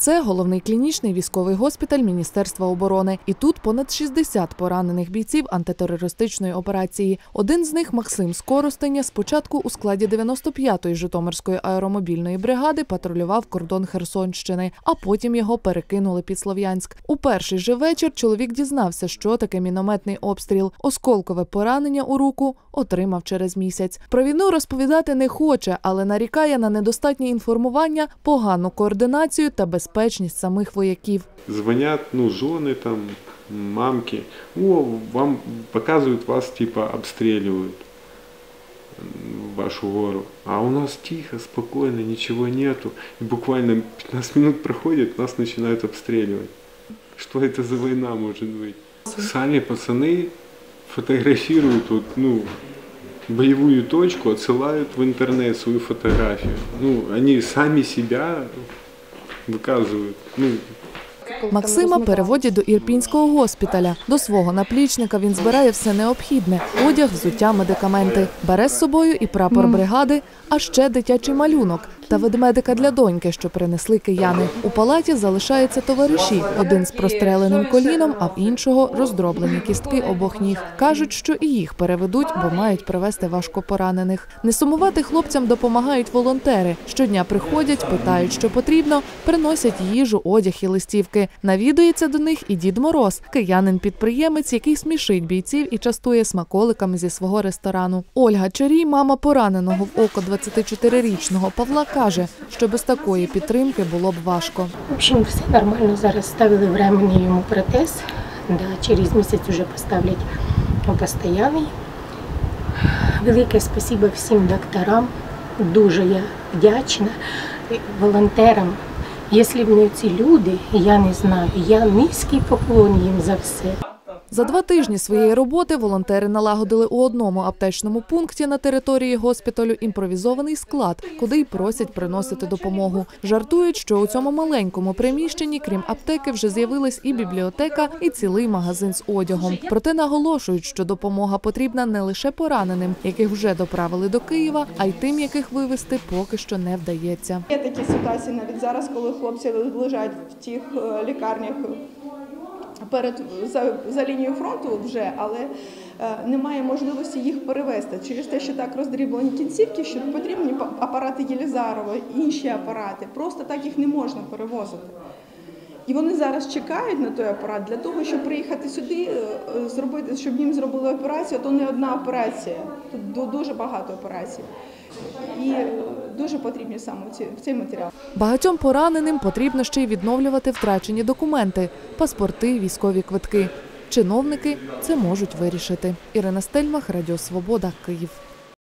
Це головний клінічний військовий госпіталь Міністерства оборони. І тут понад 60 поранених бійців антитерористичної операції. Один з них Максим Скоростеня спочатку у складі 95-ї Житомирської аеромобільної бригади патрулював кордон Херсонщини, а потім його перекинули під Слов'янськ. У перший же вечір чоловік дізнався, що таке мінометний обстріл. Осколкове поранення у руку отримав через місяць. Про війну розповідати не хоче, але нарікає на недостатнє інформування, погану координацію та безпечність самих вояків. Звонят, ну, жены там, мамки. О, вам показывают, вас типа обстреливают м, вашу гору. А у нас тихо, спокойно, ничего нету. И буквально 15 минут проходит, нас начинают обстреливать. Что это за война может быть? Сами пацаны фотографируют вот, ну, боевую точку, отсылают в интернет свою фотографию. Ну, они сами себя выказывают. Ну, Максима переводять до ірпінського госпіталя. До свого наплічника він збирає все необхідне: одяг, взуття, медикаменти. Бере з собою і прапор бригади, а ще дитячий малюнок та ведмедика для доньки, що принесли кияни. У палаті залишаються товариші: один з простреленим коліном, а в іншого роздроблені кістки обох ніг. кажуть, що і їх переведуть, бо мають привезти важкопоранених. Не сумувати хлопцям допомагають волонтери. Щодня приходять, питають, що потрібно, приносять їжу, одяг і листівки. Навідується до них і Дід Мороз, киянин-підприємець, який смішить бійців і частує смаколиками зі свого ресторану. Ольга Чарій, мама пораненого в око 24-річного Павла, каже, що без такої підтримки було б важко. В общем, все нормально. Зараз ставили временний йому протез. Да, через місяць вже поставлять постоянний. Велике спасибо всім докторам. Дуже я вдячна волонтерам. Якщо б не ці люди, я не знаю. Я низький поклон їм за все. За два тижні своєї роботи волонтери налагодили у одному аптечному пункті на території госпіталю імпровізований склад, куди й просять приносити допомогу. Жартують, що у цьому маленькому приміщенні, крім аптеки, вже з'явилась і бібліотека, і цілий магазин з одягом. Проте наголошують, що допомога потрібна не лише пораненим, яких вже доправили до Києва, а й тим, яких вивезти поки що не вдається. Є такі ситуації навіть зараз, коли хлопці лежать в тих е, лікарнях перед за, за лінією фронту вже, але е, немає можливості їх перевести через те, що так роздріблені кінцівки, що потрібні апарати Єлізарова, інші апарати. Просто так їх не можна перевозити. І вони зараз чекають на той апарат для того, щоб приїхати сюди, е, зробити, щоб їм зробили операцію, а то не одна операція. Тут дуже багато операцій. І е, дуже потрібні саме ці, цей матеріал. Багатьом пораненим потрібно ще й відновлювати втрачені документи, паспорти, військові квитки. Чиновники це можуть вирішити. Ірина Стельмах, Радіо Свобода, Київ.